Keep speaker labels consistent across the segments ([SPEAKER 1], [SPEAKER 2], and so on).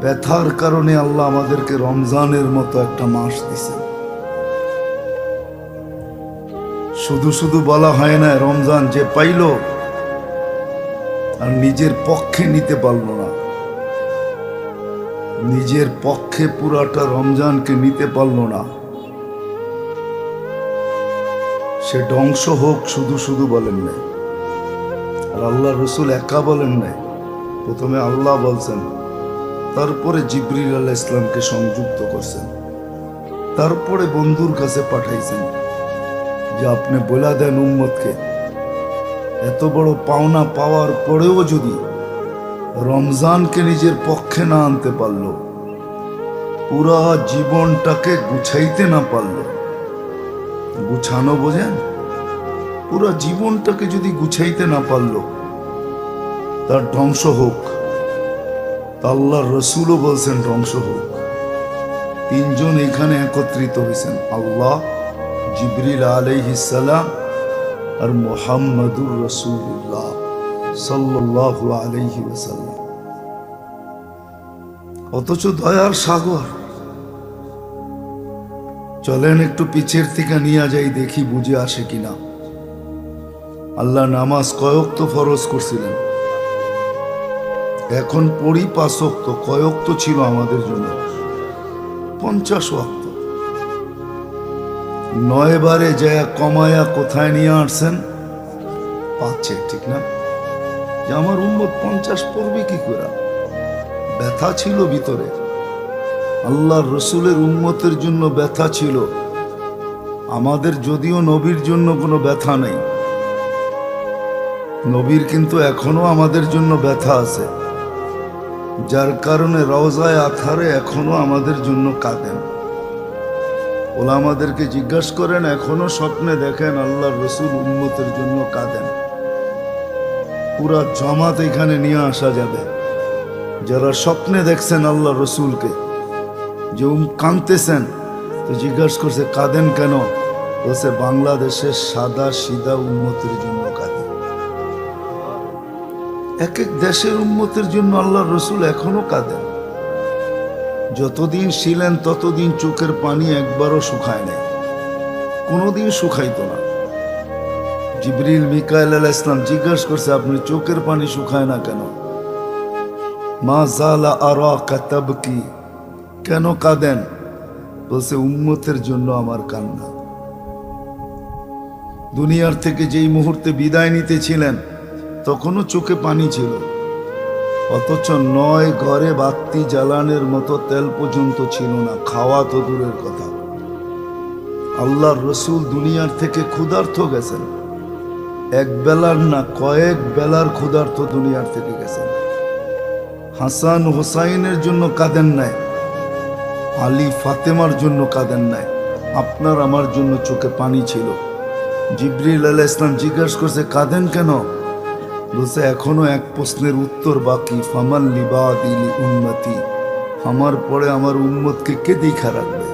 [SPEAKER 1] ব্যথার কারণে আল্লাহ আমাদেরকে রমজানের মতো একটা মাস দিছে শুধু শুধু বলা হয় না, রমজান যে পাইল, আর নিজের পক্ষে নিতে পারল না। নিজের পক্ষে পুরাটা রমজানকে নিতে পারল না। সে ধ্বংস হোক, শুধু শুধু বলেন নাই। আর আল্লাহ রসুল একা বলেন নাই। প্রথমে আল্লাহ বলছেন তারপরে জিবরিল আল্লাহ ইসলামকে সংযুক্ত করছেন। তারপরে বন্ধুর কাছে পাঠাইছেন যে, আপনি বলা দেন উম্মতকে। এত বড় পাওনা পাওয়ার পরেও যদি রমজানকে নিজের পক্ষে না আনতে পারল, পুরা জীবনটাকে গুছাইতে না পারল। গুছানো বোঝেন? পুরা জীবনটাকে যদি গুছাইতে না পারল, তার ধ্বংস হোক। তা আল্লাহর রসুলও বলছেন, ধ্বংস হোক। তিনজন এখানে একত্রিত হয়েছেন, আল্লাহ, জিবরিল আলাইহিসালাম আর মোহাম্মদুর রসুল্লাহ সাল্লাল্লাহু আলাইহি ওয়াসাল্লাম। অথচ দয়ার সাগর। চলেন একটু পিছের থেকে নিয়ে যাই, দেখি বুঝে আসে কিনা। আল্লাহ নামাজ কয়ক তো ফরজ করছিলেন। এখন পড়ি পাঁচক তো ছিল আমাদের জন্য। পঞ্চাশ ওয়াক্ত। নয় বারে যায় কমায়া কোথায় নিয়ে আসছেন, পাচ্ছে, ঠিক না? যে আমার উম্মত পঞ্চাশ পড়বে কি করে? ব্যথা ছিল ভিতরে। আল্লাহর রসুলের উম্মতের জন্য ব্যথা ছিল। আমাদের যদিও নবীর জন্য কোনো ব্যথা নেই। নবীর কিন্তু এখনও আমাদের জন্য ব্যথা আছে। যার কারণে রওজায় আথারে এখনও আমাদের জন্য কাঁদেন। ওলা আমাদেরকে জিজ্ঞাসা করেন, এখনও স্বপ্নে দেখেন আল্লাহর রসুল উম্মতের জন্য কাঁদেন। পুরা জমাত এখানে নিয়ে আসা যাবে। যারা স্বপ্নে দেখছেন আল্লাহ রসুলকে, যে উম কাঁদতেছেন, তো জিজ্ঞাসা করছে, কাঁদেন কেন? বলছে, বাংলাদেশের সাদা সিদা উন্মতের জন্য। এক এক দেশের উন্মতের জন্য আল্লাহ রসুল এখনও কাঁদেন। যতদিন ছিলেন ততদিন চোখের পানি একবারও শুকায় নাই। কোনোদিন শুকাইতো না। জিবরিল মিকাইল আলাহ ইসলাম জিজ্ঞাসা করছে, আপনি চোখের পানি শুকায় না কেন? মা জালা আর কি কেন কাঁদেন? বলছে, উম্মতের জন্য আমার কান্না। দুনিয়ার থেকে যেই মুহূর্তে বিদায় নিতেছিলেন তখনও চোখে পানি ছিল। অথচ নয় ঘরে বাতি জ্বালানের মতো তেল পর্যন্ত ছিল না। খাওয়া তো দূরের কথা। আল্লাহর রসুল দুনিয়ার থেকে ক্ষুধার্থ গেছেন। এক বেলার না কয়েক বেলার ক্ষুধার্থ দুনিয়ার থেকে গেছেন। হাসান হোসাইনের জন্য কাঁদেন নাই। আলী ফাতেমার জন্য কাঁদেন নাই। আপনার আমার জন্য চোখে পানি ছিল। জিবরিল আলাহ ইসলাম জিজ্ঞাসা করছে, কাঁদেন কেন? বলছে এখনও এক প্রশ্নের উত্তর বাকি। ফামাল লিবাদিলি উন্নতি আমার পরে আমার উন্মতকে কে দেখা রাখবে?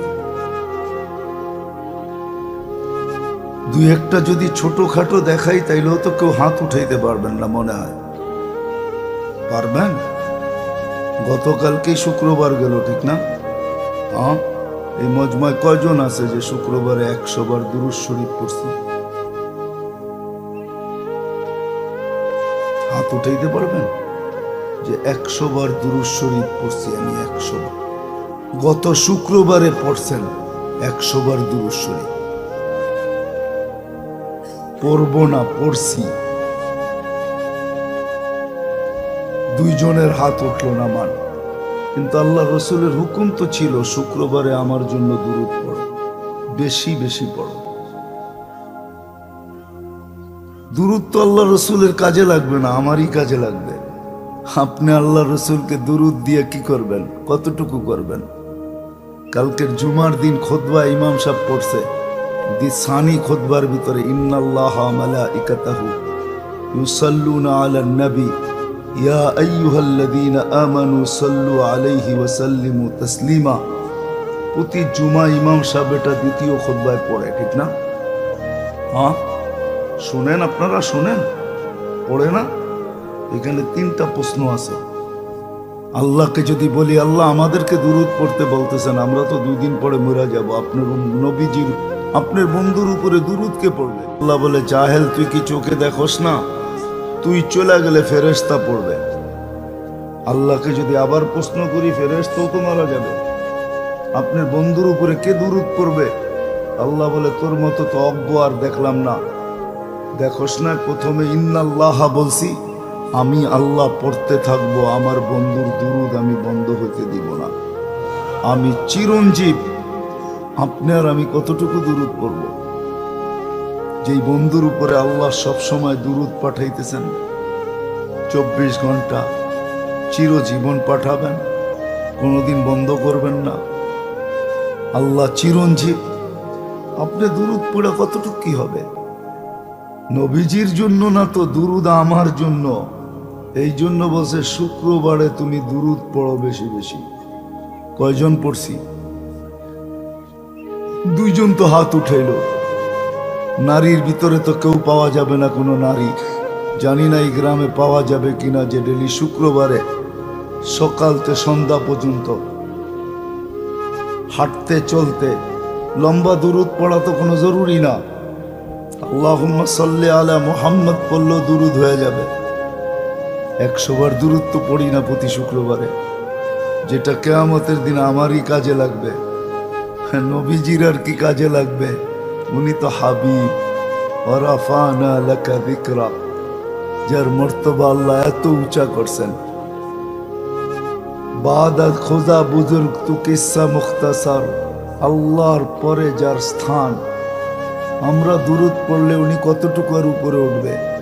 [SPEAKER 1] দুই একটা যদি ছোটখাটো দেখাই, তাইলেও তো কেউ হাত উঠাইতে পারবেন না মনে হয়। পারবেন? গতকালকেই শুক্রবার গেল, ঠিক না? এই মজমায় কয়জন আছে যে শুক্রবারে একশো বার দুরুজ শরীফ পড়ছি? হাত উঠাইতে পারবেন? যে একশো বার দুরুজ শরীফ পড়ছি আমি একশো বার গত শুক্রবারে পড়ছেন একশো বার দুরুজ শরীফ। পড়ব না, পড়ছি। দুইজনের হাত উঠল না মান। কিন্তু আল্লাহ রসুলের হুকুম তো ছিল, শুক্রবারে আমার জন্য দূরত পড়ো। বেশি বেশি পড়ো। দূরত্ব আল্লাহ রসুলের কাজে লাগবে না, আমারই কাজে লাগবে। আপনি আল্লাহ রসুলকে দূরত দিয়ে কি করবেন? কতটুকু করবেন? কালকের জুমার দিন খোদবা ইমাম সাহেব পড়ছে, দি সানি খোদবার ভিতরে, ইন্নাল্লাহ নবী, ইয়া আলাইহি তাসলিমা। প্রতি জুমা ইমাম সাহেব এটা দ্বিতীয় খোদবায় পড়ে, ঠিক না? হ্যাঁ? শুনেন আপনারা, শুনেন। পড়ে না? এখানে তিনটা প্রশ্ন আছে। আল্লাহকে যদি বলি, আল্লাহ আমাদেরকে দূরত পড়তে বলতেছেন, আমরা তো দুই দিন পরে মরা যাব। আপনার নবীজির, আপনার বন্ধুর উপরে দুরুদকে পড়বে? আল্লাহ বলে, জাহেল, তুই কি চোখে দেখোস না? তুই চলে গেলে ফেরেস্তা পড়বে। আল্লাহকে যদি আবার প্রশ্ন করি ফেরেস্তাও তো মারা যাবে। আপনার বন্ধুর উপরে কে দূরত পড়বে? আল্লাহ বলে, তোর মতো তো অজ্ঞ আর দেখলাম না। দেখোস না, প্রথমে ইন্নাল্লাহ বলছি, আমি আল্লাহ পড়তে থাকব, আমার বন্ধুর দুরুদ আমি বন্ধ হইতে দিব না। আমি চিরঞ্জীব, আপনি আর আমি কতটুকু দুরুদ পড়ব? যেই বন্ধুর উপরে আল্লাহ সব সময় দুরুদ পাঠাইতেছেন, চব্বিশ ঘণ্টা চিরজীবন পাঠাবেন, কোনোদিন বন্ধ করবেন না। আল্লাহ চিরঞ্জীব, আপনি দুরুদ পড়ে কতটুকু কি হবে? নবীজির জন্য না তো দুরুদ আমার জন্য? এই জন্য বলছে, শুক্রবারে তুমি দুরুদ পড়ো বেশি বেশি। কয়জন পড়ছি? দুইজন তো হাত উঠাইল। নারীর ভিতরে তো কেউ পাওয়া যাবে না কোনো নারী। জানি না এই গ্রামে পাওয়া যাবে কিনা যে ডেলি শুক্রবারে সকাল থেকে সন্ধ্যা পর্যন্ত হাঁটতে চলতে লম্বা দুরুদ পড়া তো কোনো জরুরি না। আল্লাহুম্মা সাল্লি আলা মোহাম্মদ দুরুদ হয়ে যাবে। একশো বার দুরুদ তো পড়ি না প্রতি শুক্রবারে। যেটা কেয়ামতের দিন আমারই কাজে লাগবে। হ্যাঁ, নবীজির আর কি কাজে লাগবে? উনি তো হাবিব। যার মর্তবা আল্লাহ এত উঁচা করছেন। বাদা খোদা বুজুর্গ তু কিসা মুখতাসার। আল্লাহর পরে যার স্থান। আমরা দূরত পড়লে উনি কতটুকু আর উপরে উঠবে?